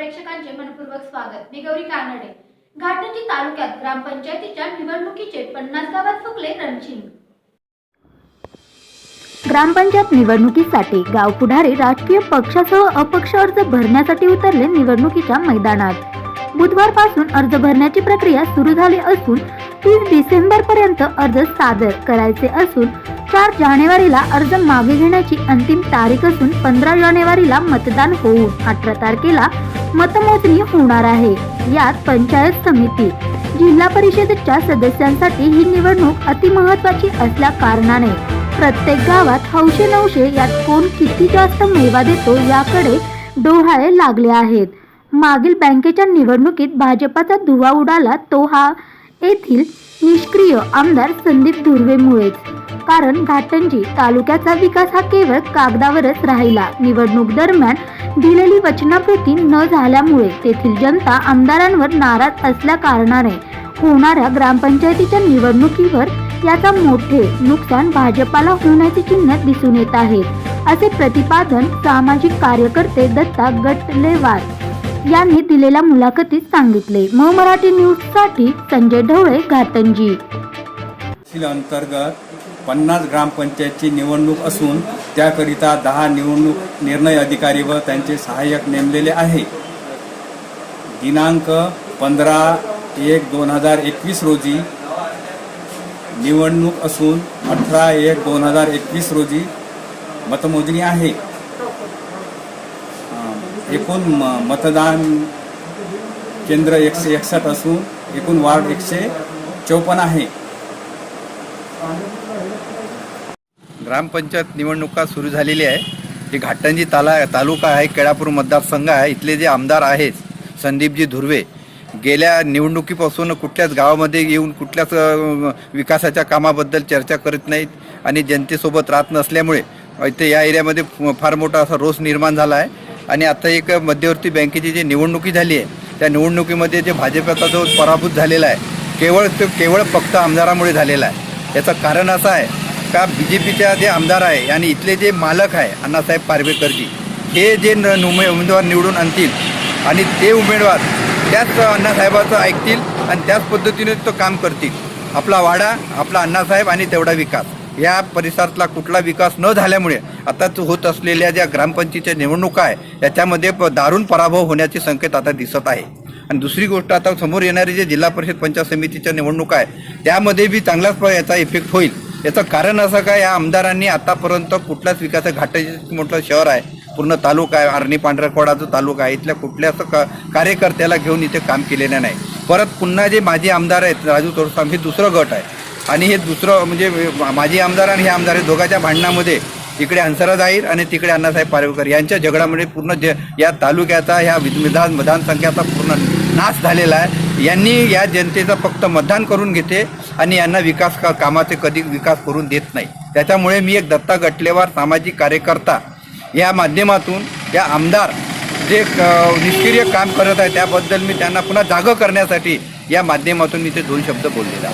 प्रेक्षकांचे मनपूर्वक स्वागत. मी गौरी कानडे. घाटंजी तालुक्यात ग्रामपंचायतीच्या निवडणुकीचे पन्नास गावात फुकले रणशिंग ग्रामपंचायत निवडणुकीसाठी गाव पुढारी राजकीय पक्षासह अपक्ष अर्ज भरण्यासाठी उतरले निवडणुकीच्या मैदानात. बुधवारपासून अर्ज भरण्याची प्रक्रिया सुरू झाली असून तीस डिसेंबरपर्यंत अर्ज सादर करायचे असून चार जानेवारीला अर्ज मागे घेण्याची अंतिम तारीख असून पंधरा जानेवारीला मतदान होऊन अठरा तारखेला मतमोजणी होणार आहे. यात पंचायत समिती जिल्हा परिषदेच्या सदस्यांसाठी ही निवडणूक अतिमहत्वाची असल्या कारणाने. प्रत्येक गावात हौशे नवशे यात कोण किती जास्त मेवा देतो याकडे डोहाळे लागले आहेत. मागील बँकेच्या निवडणुकीत भाजपाचा धुवा उडाला तो हा येथील निष्क्रिय आमदार संदीप धुर्वेमुळेच. कारण घाटंजी तालुक्याचा विकास हा केवळ कागदावरच राहिला. निवडणूक दरम्यान दिलेली वचनापूर्ती न झाल्यामुळे तेथील जनता आमदारांवर नाराज असल्या कारणाने होणाऱ्या ग्रामपंचायतीच्या निवडणुकीवर याचा मोठे नुकसान भाजपाला होण्याचे चिन्ह दिसून येत आहे असे प्रतिपादन सामाजिक कार्यकर्ते दत्ता गटलेवार यांनी दिलेल्या मुलाखतीत सांगितले. म मराठी न्यूजसाठी संजय ढवळे घाटंजी. अंतर्गत पन्नास ग्रामपंचायतची निवडणूक असून त्याकरिता दहा निवडणूक निर्णय अधिकारी व त्यांचे सहाय्यक नेमलेले आहे. दिनांक पंधरा एक दोन हजार एकवीस रोजी निवडणूक असून अठरा एक दोन हजार एकवीस रोजी मतमोजणी आहे. एकूण म मतदान केंद्र एकशे एकसष्ट असून एकूण वार्ड एकशे चौपन्न आहे. ग्रामपंचायत निवडणुका सुरू झालेली आहे. जे घाटंजी ताला तालुका आहे केळापूर मतदारसंघ आहे इथले जे आमदार आहेत संदीपजी धुर्वे गेल्या निवडणुकीपासून कुठल्याच गावामध्ये येऊन कुठल्याच विकासाच्या कामाबद्दल चर्चा करत नाहीत आणि जनतेसोबत राहत नसल्यामुळे इथे या एरियामध्ये फार मोठा असा रोष निर्माण झाला आहे. आणि आता एक मध्यवर्ती बँकेची जी निवडणुकी झाली आहे त्या निवडणुकीमध्ये जे भाजपचा जो पराभूत झालेला आहे केवळ तो केवळ फक्त आमदारामुळे झालेला आहे. याचं कारण असं आहे का बी जे पीच्या जे आमदार आहे आणि इथले जे मालक आहे अण्णासाहेब पारवेकरजी हे जे न नुमे उमेदवार निवडून आणतील आणि ते उमेदवार त्याच अण्णासाहेबाचं ऐकतील आणि त्याच पद्धतीने तो काम करतील. आपला वाडा आपला अण्णासाहेब आणि तेवढा विकास. या परिसरातला कुठला विकास न झाल्यामुळे आता होत असलेल्या ज्या ग्रामपंचायतीच्या निवडणुका आहे याच्यामध्ये प- दारुण पराभव होण्याचे संकेत आता दिसत आहे. आणि दुसरी गोष्ट आता समोर येणारी जे जिल्हा परिषद पंचायत समितीच्या निवडणुका आहे त्यामध्ये बी चांगलाच याचा इफेक्ट होईल. याचं कारण असं काय या आमदारांनी आतापर्यंत कुठल्याच विकास घाटाचे मोठं शहर आहे पूर्ण तालुका आहे आर्णी पांढरकवाडा जो तालुका आहे इथल्या कुठल्याच का कार्यकर्त्याला घेऊन इथे काम केलेलं नाही. परत पुन्हा जे माजी आमदार आहेत राजू तोरसाम हे दुसरं गट आहे. आणि हे दुसरं म्हणजे माजी आमदार आणि हे आमदार हे दोघांच्या भांडणामध्ये इकडे हंसराज आहीर आणि तिकडे अण्णासाहेब पारेकर यांच्या झगडामुळे पूर्ण ज या तालुक्याचा ह्या विध- विधान मतदानसंख्याचा पूर्ण नाश झालेला आहे. यांनी या जनतेचं फक्त मतदान करून घेते. आणि यांना विकास का कामाचे कधी विकास करून देत नाही. त्याच्यामुळे मी एक दत्ता गटलेवार सामाजिक कार्यकर्ता. या माध्यमातून या आमदार जे निष्क्रिय काम करत आहे त्याबद्दल मी त्यांना पुन्हा जागं करण्यासाठी या माध्यमातून मी ते दोन शब्द बोललेला